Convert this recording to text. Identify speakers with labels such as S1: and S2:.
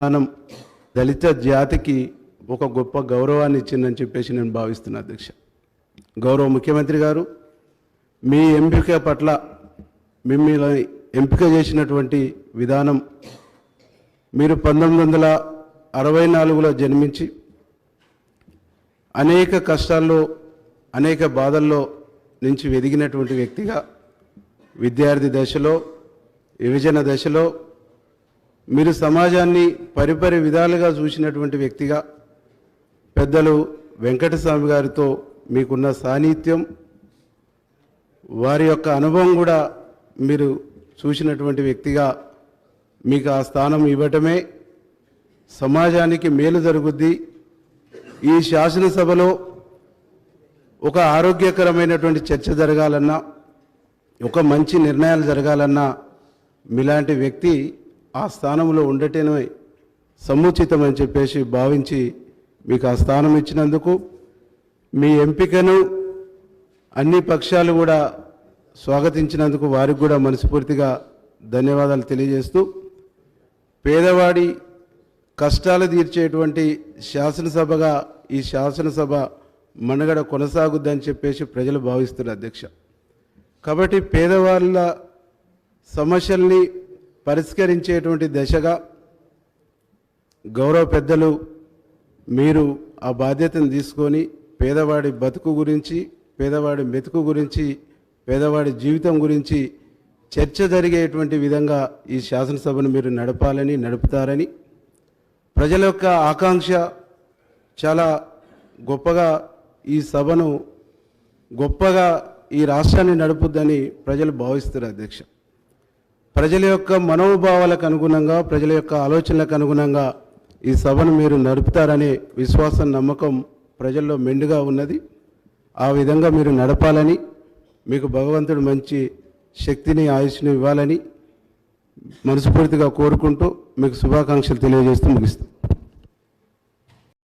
S1: మనం దళిత జాతికి ఒక గొప్ప గౌరవాన్ని ఇచ్చిందని చెప్పేసి నేను భావిస్తున్నా అధ్యక్ష. గౌరవ ముఖ్యమంత్రి గారు మీ ఎంపిక పట్ల మిమ్మల్ని ఎంపిక చేసినటువంటి విధానం మీరు పంతొమ్మిది వందల అరవై నాలుగులో జన్మించి అనేక కష్టాల్లో అనేక బాధల్లో నుంచి వెదిగినటువంటి వ్యక్తిగా విద్యార్థి దశలో విభజన దశలో మీరు సమాజాన్ని పరిపరి విధాలుగా చూసినటువంటి వ్యక్తిగా పెద్దలు వెంకటస్వామి గారితో మీకున్న సాన్నిధ్యం వారి యొక్క అనుభవం కూడా మీరు చూసినటువంటి వ్యక్తిగా మీకు ఆ స్థానం ఇవ్వటమే సమాజానికి మేలు జరుగుద్ది. ఈ శాసనసభలో ఒక ఆరోగ్యకరమైనటువంటి చర్చ జరగాలన్నా ఒక మంచి నిర్ణయాలు జరగాలన్నా మీలాంటి వ్యక్తి ఆ స్థానంలో ఉండటమే సముచితమని చెప్పేసి భావించి మీకు ఆ స్థానం ఇచ్చినందుకు మీ ఎంపికను అన్ని పక్షాలు కూడా స్వాగతించినందుకు వారికి కూడా మనస్ఫూర్తిగా ధన్యవాదాలు తెలియజేస్తూ పేదవాడి కష్టాలు తీర్చేటువంటి శాసనసభగా ఈ శాసనసభ మనుగడ కొనసాగుద్దని చెప్పేసి ప్రజలు భావిస్తున్నారు అధ్యక్ష. కాబట్టి పేదవాళ్ళ సమస్యల్ని పరిష్కరించేటువంటి దశగా గౌరవ పెద్దలు మీరు ఆ బాధ్యతను తీసుకొని పేదవాడి బతుకు గురించి పేదవాడి మెతుకు గురించి పేదవాడి జీవితం గురించి చర్చ జరిగేటువంటి విధంగా ఈ శాసనసభను మీరు నడపాలని నడుపుతారని ప్రజల యొక్క ఆకాంక్ష చాలా గొప్పగా ఈ సభను గొప్పగా ఈ రాష్ట్రాన్ని నడుపుద్దని ప్రజలు భావిస్తారు అధ్యక్ష. ప్రజల యొక్క మనోభావాలకు అనుగుణంగా ప్రజల యొక్క ఆలోచనలకు అనుగుణంగా ఈ సభను మీరు నడుపుతారనే విశ్వాసం నమ్మకం ప్రజల్లో మెండుగా ఉన్నది. ఆ విధంగా మీరు నడపాలని మీకు భగవంతుడు మంచి శక్తిని ఆయుష్ని ఇవ్వాలని మనస్ఫూర్తిగా కోరుకుంటూ మీకు శుభాకాంక్షలు తెలియజేస్తూ ముగిస్తాం.